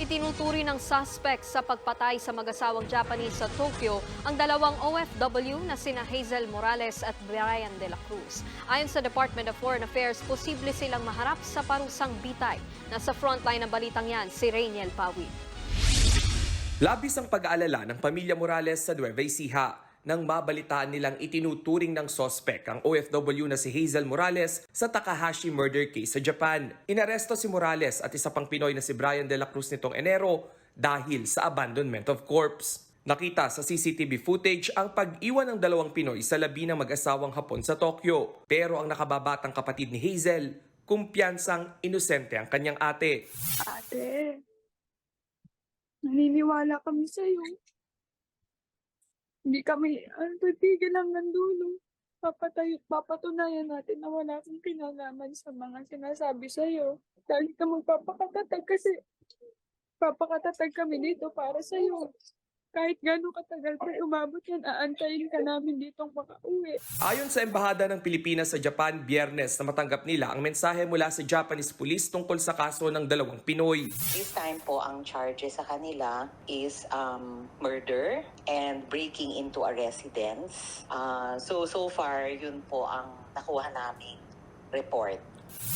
Itinuturi ng suspect sa pagpatay sa mag-asawang Japanese sa Tokyo ang dalawang OFW na sina Hazel Morales at Brian De La Cruz. Ayon sa Department of Foreign Affairs, posible silang maharap sa parusang bitay. Nasa frontline ng balitang yan, si Rainiel Pawid. Labis ang pag-aalala ng pamilya Morales sa Nueva Ecija nang mabalitaan nilang itinuturing ng sospek ang OFW na si Hazel Morales sa Takahashi murder case sa Japan. Inaresto si Morales at isa pang Pinoy na si Brian De La Cruz nitong Enero dahil sa abandonment of corpse. Nakita sa CCTV footage ang pag-iwan ng dalawang Pinoy sa labi ng mag-asawang Hapon sa Tokyo. Pero ang nakababatang kapatid ni Hazel, kumpiyansang inosente ang kanyang ate. Ate, naniniwala kami sa'yo. Hindi kami ang titigil hanggang dulo. Papatay, papatunayan natin na wala kang kinalaman sa mga sinasabi sa'yo. Dahil ka magpapakatatag kasi papakatatag kami dito para sa'yo. Kahit gano'ng katagal pa umabot yan, aantayin ka namin ditong makauwi. Ayon sa Embahada ng Pilipinas sa Japan, biyernes na matanggap nila ang mensahe mula sa Japanese police tungkol sa kaso ng dalawang Pinoy. This time po, ang charges sa kanila is um, murder and breaking into a residence. Uh, so, so far, yun po ang nakuha naming report.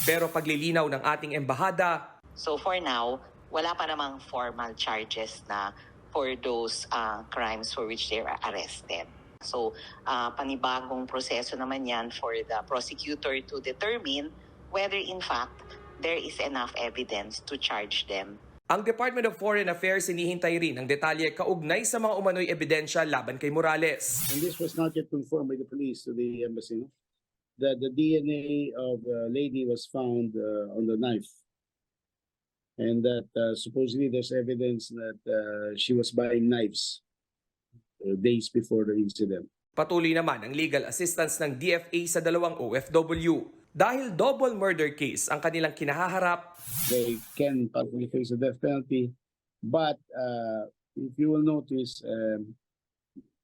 Pero paglilinaw ng ating embahada, So, for now, wala pa namang formal charges na for those uh, crimes for which they are arrested. So, uh, panibagong proseso naman yan for the prosecutor to determine whether in fact there is enough evidence to charge them ang Department of Foreign Affairs hinihintay rin ang detalye kaugnay sa mga umano'y ebidensya laban kay Morales. and this was not yet confirmed by the police to the embassy, that the DNA of the lady was found uh, on the knife. And that uh, supposedly there's evidence that uh, she was buying knives uh, days before the incident. Patuloy naman ang legal assistance ng DFA sa dalawang OFW. Dahil double murder case ang kanilang kinahaharap, They can possibly face a death penalty, but uh, if you will notice, um,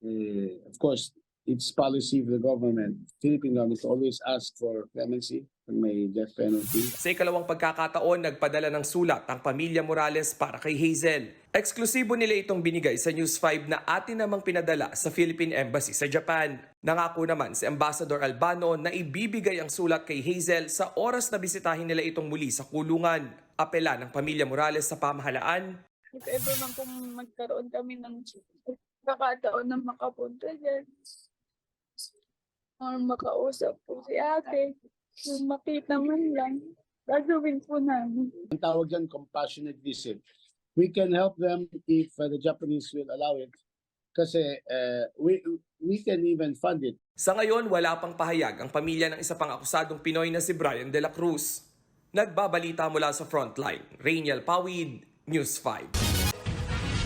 uh, of course, it's policy of the government, Philippine government, always ask for clemency may death penalty. sa ikalawang pagkakataon nagpadala ng sulat ang pamilya Morales para kay Hazel. Eksklusibo nila itong binigay sa News 5 na atin namang pinadala sa Philippine Embassy sa Japan. Nangako naman si Ambassador Albano na ibibigay ang sulat kay Hazel sa oras na bisitahin nila itong muli sa kulungan. Apela ng pamilya Morales sa pamahalaan, If ever man kung magkaroon kami ng kakataon na makapunta dyan. Or makausap po si ate. Kung makita man lang, gagawin po namin. Ang tawag dyan, compassionate visit. We can help them if uh, the Japanese will allow it. Kasi uh, we we can even fund it. Sa ngayon, wala pang pahayag ang pamilya ng isa pang akusadong Pinoy na si Brian De La Cruz. Nagbabalita mula sa frontline, Rainiel Pawid, News 5.